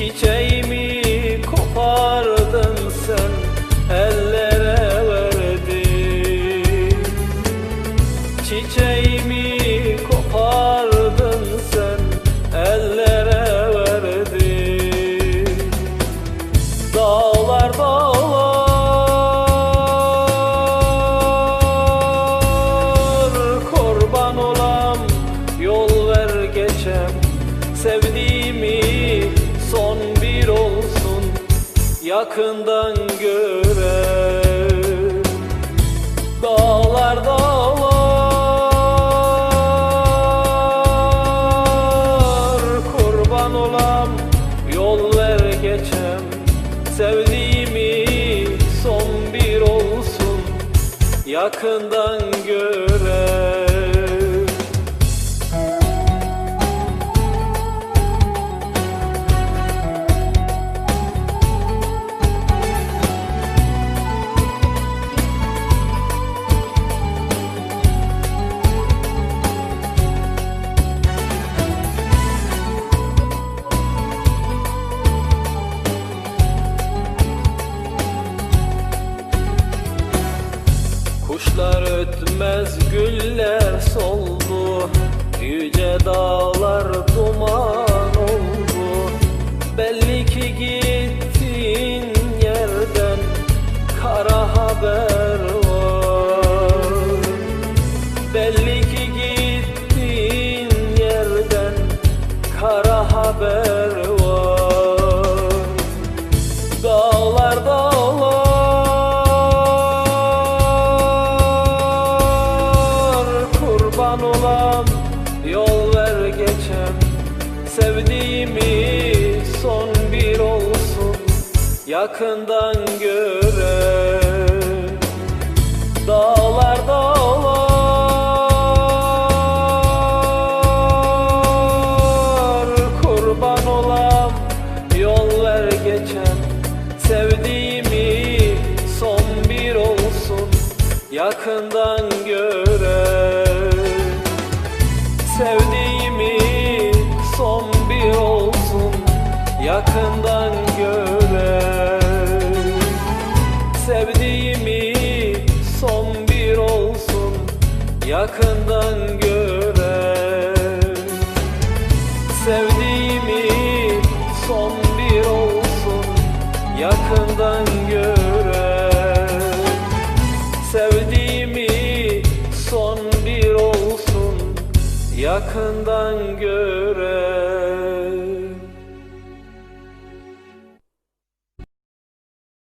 Çiçeğimi kopardın sen ellere verdin. Çiçeğimi kopardın sen ellere verdin. Dağlar dağlar Korban olam yol ver geçem Sevdiğimi yakından göre. Dağlar dağlar. Kurban olam yol ver geçem. Sevdiğimi son bir olsun. Yakından göre Kuşlar ötmez güller soldu. Yüce dağlar duman oldu. Belli ki gittiğin yerden Kara haber var. Belli ki gittiğin yerden Kara haber Sevdiğimi son bir olsun. Yakından göre Dağlar dağlar. Kurban olam yol ver geçen. Sevdiğimi son bir olsun. Yakından göre yakından göre Sevdiğimi son bir olsun yakından göre Sevdiğimi son bir olsun yakından göre Sevdiğimi son bir olsun yakından göre